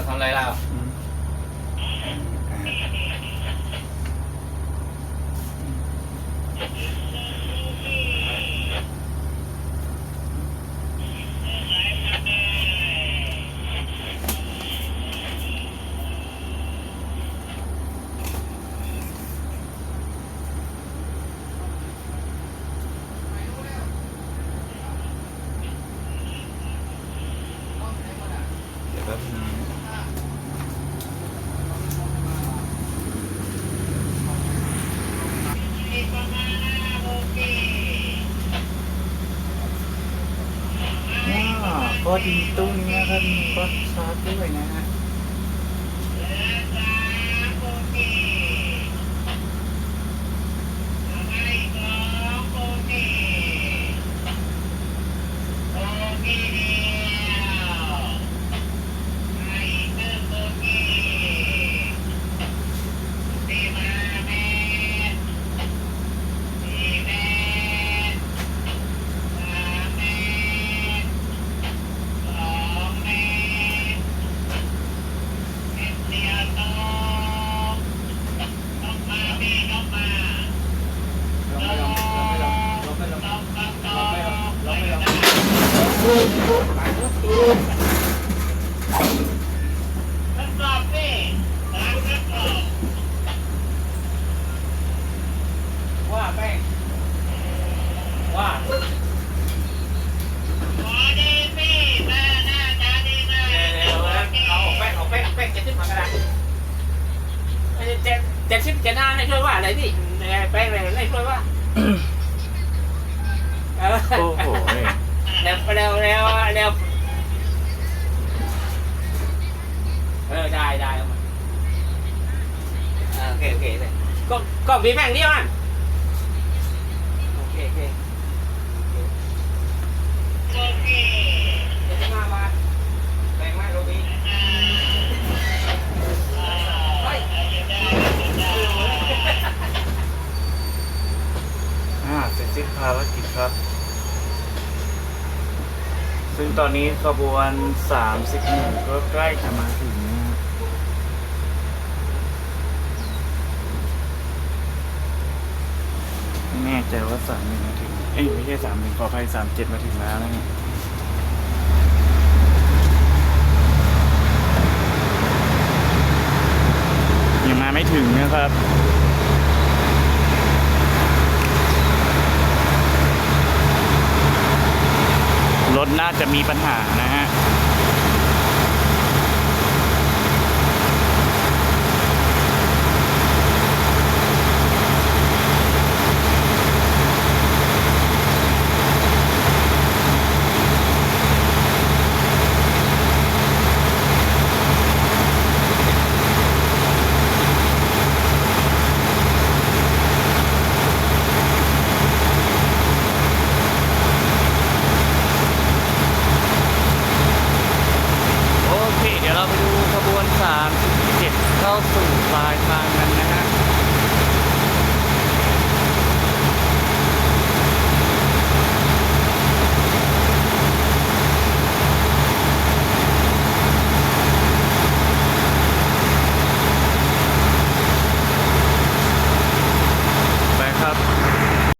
มาทำอะไรเรา ก็ดีตู้นี้นะครับมีก็ชาร์จด้วยนะฮะ ว่าแป้งว่าเอาแป้งเอาแป้งแป้งเจ็ดสิบมากระดาษเจ็ดเจ็ดสิบเจ็ดห้าให้ช่วยว่าอะไรดิแป้งอะไรให้ช่วยว่าเออโอ้โห นี่เร็วเร็วเร็วเร็วเออได้ได้เอามาโอเคโอเคเลยก็ก็มีแป้งเดียวอะโอเคโอเคเจ็ดสิบห้าบาทแบ่งไหมโรบีเฮ้ยอ่าเสร็จสิ้นภารกิจครับ ซึ่งตอนนี้ขบวน31ก็ใกล้จะมาถึงนะครับไม่แน่ใจว่าสามหนึ่งมาถึง เอ้ยไม่ใช่สามหนึ่งขออภัยสามเจ็ดมาถึงแล้วนะฮะยังมาไม่ถึงนะครับ น่าจะมีปัญหานะฮะ